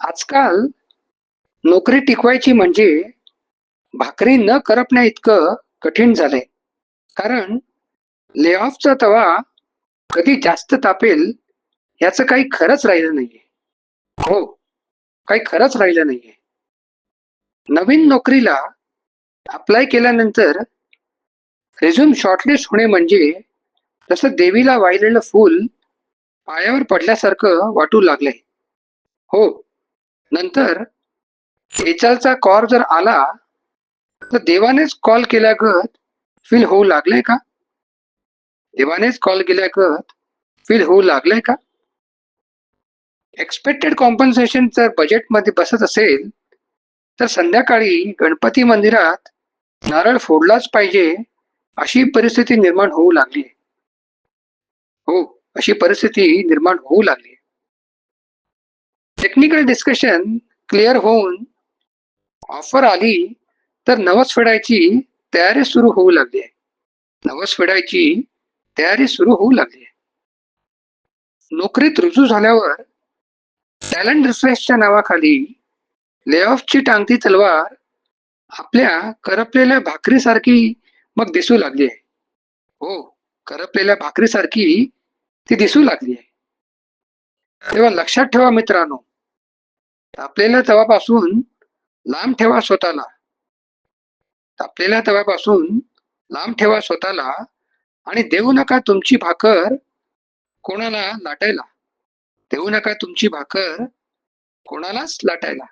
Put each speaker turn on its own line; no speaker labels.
आजकाल नोकरी टिकवायची म्हणजे भाकरी न करपण्या इतकं कठीण झालंय. कारण लेऑफचा तवा कधी जास्त तापेल याचं काही खरंच राहिलं नाहीये. हो काही खरंच राहिलं नाहीये. नवीन नोकरीला अप्लाय केल्यानंतर रिझ्यूम शॉर्टलिस्ट होणे म्हणजे जसं देवीला वाहिलेलं फूल पायावर पडल्यासारखं वाटू लागलंय. हो नंतर एचालचा कॉल जर आला तर देवानेच कॉल केल्यागत फील होऊ लागलंय का? देवानेच कॉल केल्यागत फील होऊ लागलंय का? एक्सपेक्टेड कॉम्पन्सेशन जर बजेटमध्ये बसत असेल तर संध्याकाळी गणपती मंदिरात नारळ फोडलाच पाहिजे अशी परिस्थिती निर्माण होऊ लागली. हो अशी परिस्थिती निर्माण होऊ लागली. टेक्निकल डिस्कशन क्लिअर होऊन ऑफर आली तर नवस फेडायची तयारी सुरू होऊ लागली आहे. नवस फेडायची तयारी सुरू होऊ लागली आहे. नोकरीत रुजू झाल्यावर टॅलेंट रिसर्चच्या नावाखाली लेऑफची टांगती तलवार आपल्या करपलेल्या भाकरीसारखी मग दिसू लागली आहे. हो करपलेल्या भाकरीसारखी ती दिसू लागली आहे. तेव्हा लक्षात ठेवा मित्रांनो तापलेल्या तवापासून लांब ठेवा स्वतःला. तापलेल्या तव्यापासून लांब ठेवा स्वतःला आणि देऊ नका तुमची भाकर कोणाला लाटायला. देऊ नका तुमची भाकर कोणालाच लाटायला.